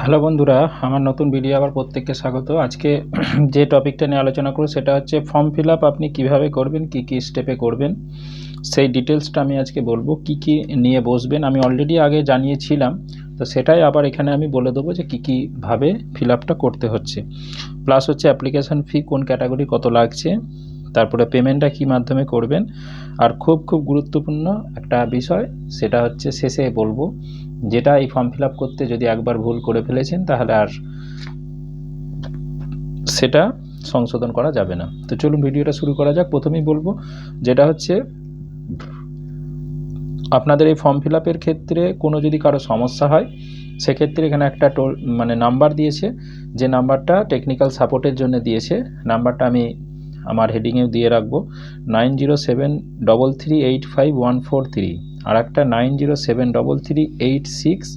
Hello বন্ধুরা, আমার নতুন ভিডিও আবার প্রত্যেককে স্বাগত। আজকে যে টপিকটা নিয়ে আলোচনা করব সেটা হচ্ছে ফর্ম ফিল আপ আপনি কীভাবে করবেন, কি কি স্টেপে করবেন, সেই ডিটেলসটা আমি আজকে বলব, কি কি নিয়ে বসবেন। আমি অলরেডি আগে জানিয়েছিলাম, তো সেটাই আবার এখানে আমি বলে দেবো যে কী কীভাবে ফিল করতে হচ্ছে। প্লাস হচ্ছে অ্যাপ্লিকেশান ফি কোন ক্যাটাগরি কত লাগছে তারপরে পেমেন্টটা কী মাধ্যমে করবেন? আর খুব খুব গুরুত্বপূর্ণ একটা বিষয়, সেটা হচ্ছে শেষে বলব, যেটা এই ফর্ম ফিল করতে যদি একবার ভুল করে ফেলেছেন, তাহলে আর সেটা সংশোধন করা যাবে না। তো চলুন ভিডিওটা শুরু করা যাক। প্রথমেই বলব, যেটা হচ্ছে আপনাদের এই ফর্ম ফিল ক্ষেত্রে কোনো যদি কারও সমস্যা হয়, সেক্ষেত্রে এখানে একটা টোল মানে নাম্বার দিয়েছে। যে নাম্বারটা টেকনিক্যাল সাপোর্টের জন্য দিয়েছে নাম্বারটা আমি আমার হেডিংয়েও দিয়ে রাখব nine zero seven double three eight five one four three আর একটা nine zero seven double three eight six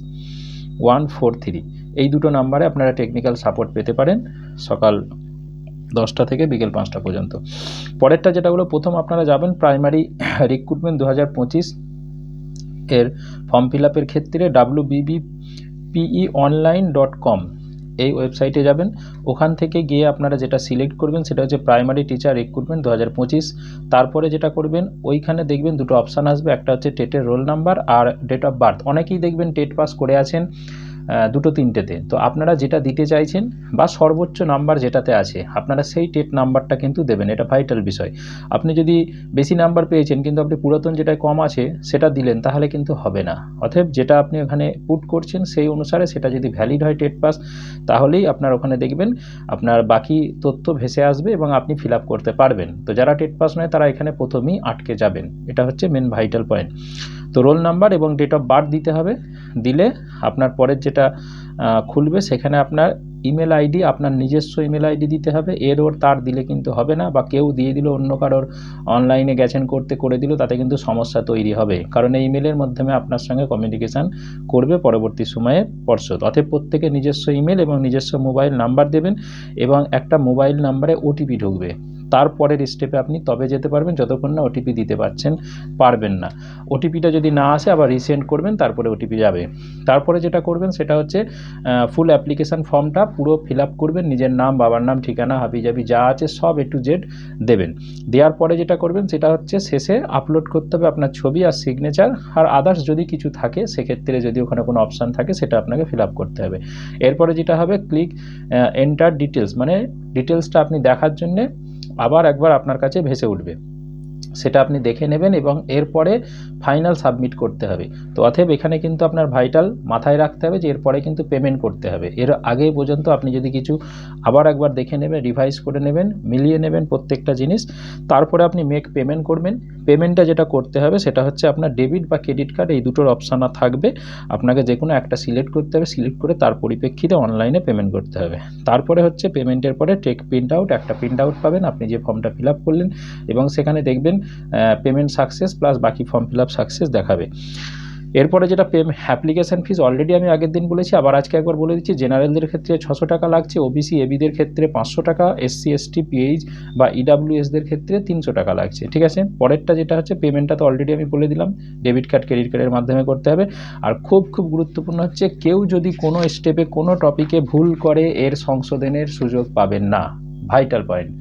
one four three এই দুটো নাম্বারে আপনারা টেকনিক্যাল সাপোর্ট পেতে পারেন সকাল দশটা থেকে বিকেল পাঁচটা পর্যন্ত। পরেরটা যেটা হলো, প্রথম আপনারা যাবেন প্রাইমারি রিক্রুটমেন্ট দু হাজার পঁচিশ। এর ফর্ম ফিল আপের ক্ষেত্রে ডাব্লু বিবি পিই অনলাইন ডট কম এই ওয়েবসাইটে যাবেন। ওখান থেকে গিয়ে আপনারা যেটা সিলেক্ট করবেন সেটা হচ্ছে প্রাইমারি টিচার রিক্রুটমেন্ট দু হাজার পঁচিশ। তারপরে যেটা করবেন, ওইখানে দেখবেন দুটো অপশান আসবে। একটা হচ্ছে টেটের রোল নাম্বার আর ডেট অফ বার্থ অনেকেই দেখবেন টেট পাস করে আছেন। দুটো তিনটেতে। তো আপনারা যেটা দিতে চাইছেন বা সর্বোচ্চ নাম্বার যেটাতে আছে, আপনারা সেই টেট নাম্বারটা কিন্তু দেবেন, এটা ভাইটাল বিষয়। আপনি যদি বেশি নাম্বার পেয়েছেন কিন্তু আপনি পুরাতন যেটায় কম আছে সেটা দিলেন, তাহলে কিন্তু হবে না। অতএব যেটা আপনি ওখানে পুট করছেন সেই অনুসারে সেটা যদি ভ্যালিড হয় টেট পাস, তাহলেই আপনার ওখানে দেখবেন আপনার বাকি তথ্য ভেসে আসবে এবং আপনি ফিল করতে পারবেন। তো যারা টেট পাস নয়, তারা এখানে প্রথমেই আটকে যাবেন। এটা হচ্ছে মেন ভাইটাল পয়েন্ট তো রোল নাম্বার এবং ডেট অফ বার্থ দিতে হবে। দিলে আপনার পরের যেটা খুলবে সেখানে আপনার ইমেল আইডি আপনার নিজস্ব ইমেল আইডি দিতে হবে। এর ওর তার দিলে কিন্তু হবে না বা কেউ দিয়ে দিল, অন্য কারোর অনলাইনে গেছেন, করতে করে দিল, তাতে কিন্তু সমস্যা তৈরি হবে। কারণ এই ইমেলের মাধ্যমে আপনার সঙ্গে কমিউনিকেশান করবে পরবর্তী সময়ে পর্ষদ। অতএব প্রত্যেকে নিজস্ব ইমেল এবং নিজস্ব মোবাইল নাম্বার দেবেন এবং একটা মোবাইল নাম্বারে ওটিপি ঢুকবে। তারপরের স্টেপে আপনি তবে যেতে পারবেন, যতক্ষণ না ওটিপি দিতে পারছেন, পারবেন না। ওটিপিটা যদি না আসে, আবার রিসেন্ড করবেন, তারপরে ওটিপি যাবে। তারপরে যেটা করবেন, সেটা হচ্ছে ফুল অ্যাপ্লিকেশান ফর্মটা পুরো ফিল আপ করবেন, নিজের নাম, বাবার নাম, ঠিকানা হাবি জাবি যা আছে সব এ টু জেড দেবেন। দেওয়ার পরে যেটা করবেন, সেটা হচ্ছে শেষে আপলোড করতে হবে আপনার ছবি আর সিগনেচার আর আদার্স যদি কিছু থাকে, সেক্ষেত্রে যদি ওখানে কোনো অপশান থাকে, সেটা আপনাকে ফিল আপ করতে হবে। এরপরে যেটা হবে ক্লিক এন্টার ডিটেলস মানে ডিটেলসটা আপনি দেখার জন্যে আবার একবার আপনার কাছে ভেসে উঠবে। সেটা আপনি দেখে নেবেন এবং এরপরে ফাইনাল সাবমিট করতে হবে। তো অতএব এখানে কিন্তু আপনার ভাইটাল মাথায় রাখতে হবে যে এরপরে কিন্তু পেমেন্ট করতে হবে। এর আগে পর্যন্ত আপনি যদি কিছু আবার একবার দেখে নেবেন রিভাইজ করে নেবেন, মিলিয়ে নেবেন প্রত্যেকটা জিনিস, তারপরে আপনি মেক পেমেন্ট করবেন। পেমেন্টটা যেটা করতে হবে সেটা হচ্ছে আপনার ডেবিট বা ক্রেডিট কার্ড এই দুটোর অপশান থাকবে। আপনাকে যে কোনো একটা সিলেক্ট করতে হবে সিলেক্ট করে তার পরিপ্রেক্ষিতে অনলাইনে পেমেন্ট করতে হবে। তারপরে হচ্ছে পেমেন্টের পরে টেক প্রিন্ট আউট একটা প্রিন্ট আউট পাবেন, আপনি যে ফর্মটা ফিল আপ করলেন এবং সেখানে দেখবেন পেমেন্ট সাকসেস প্লাস বাকি ফর্ম ফিল আপ সাকসেস দেখাবে। এরপরে যেটা পেম অ্যাপ্লিকেশান ফিস অলরেডি আমি আগের দিন বলেছি, আবার আজকে একবার বলে দিচ্ছি জেনারেলদের ক্ষেত্রে ছশো টাকা লাগছে ওবিসি এবিদের ক্ষেত্রে পাঁচশো টাকা এসসি এসটি পিএইচ বা ইডাব্লিউএসদের ক্ষেত্রে তিনশো টাকা লাগছে, ঠিক আছে? পরেরটা যেটা হচ্ছে পেমেন্টটা তো অলরেডি আমি বলে দিলাম ডেবিট কার্ড ক্রেডিট কার্ডের মাধ্যমে করতে হবে। আর খুব খুব গুরুত্বপূর্ণ হচ্ছে, কেউ যদি কোনো স্টেপে কোনো টপিকে ভুল করে, এর সংশোধনের সুযোগ পাবেন না। ভাইটাল পয়েন্ট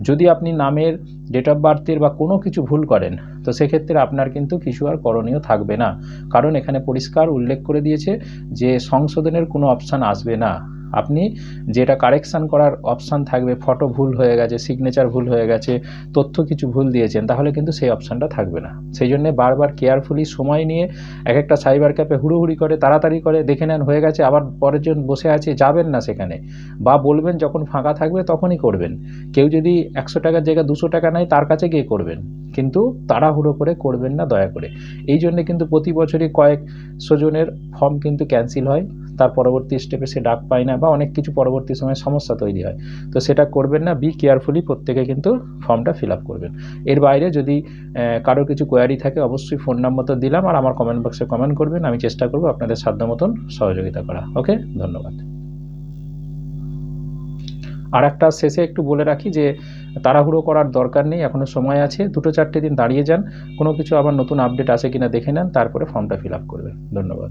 যদি আপনি নামের ডেট অফ বার্থের বা কোনো কিছু ভুল করেন, তো সেক্ষেত্রে আপনার কিন্তু কিছু আর করণীয় থাকবে না। কারণ এখানে পরিষ্কার উল্লেখ করে দিয়েছে যে সংশোধনের কোনো অপশান আসবে না। আপনি যেটা কারেকশান করার অপশান থাকবে ফটো ভুল হয়ে গেছে সিগনেচার ভুল হয়ে গেছে, তথ্য কিছু ভুল দিয়েছেন, তাহলে কিন্তু সেই অপশানটা থাকবে না। সেই জন্যে বারবার কেয়ারফুলি সময় নিয়ে এক একটা সাইবার ক্যাপে হুড়োহুড়ি করে, তাড়াতাড়ি করে দেখে নেন, হয়ে গেছে, আবার পরের জন বসে আছে, যাবেন না সেখানে। বা বলবেন যখন ফাঁকা থাকবে তখনই করবেন। কেউ যদি একশো টাকার জায়গায় দুশো টাকা নেয়, তার কাছে গিয়ে করবেন। কিন্তু তাড়াহুড়ো করে করবেন না, দয়া করে। এই জন্যে কিন্তু প্রতি বছরই কয়েকশো জনের ফর্ম কিন্তু ক্যান্সেল হয়। তার পরবর্তী স্টেপে সে ডাক পায় না বা অনেক কিছু পরবর্তী সময়ে সমস্যা তৈরি হয়। তো সেটা করবেন না বি কেয়ারফুলি প্রত্যেকে কিন্তু ফর্মটা ফিল আপ করবেন। এর বাইরে যদি কারোর কিছু কোয়ারি থাকে অবশ্যই ফোন নাম্বার তো দিলাম আর আমার কমেন্ট বক্সে কমেন্ট করবেন, আমি চেষ্টা করব আপনাদের সাধ্য মতন সহযোগিতা করা। ওকে ধন্যবাদ। আর একটা শেষে একটু বলে রাখি যে, তাড়াহুড়ো করার দরকার নেই এখনও সময় আছে, দুটো চারটে দিন দাঁড়িয়ে যান, কোনো কিছু আবার নতুন আপডেট আসে কিনা দেখে নেন, তারপরে ফর্মটা ফিল আপ করবেন। ধন্যবাদ।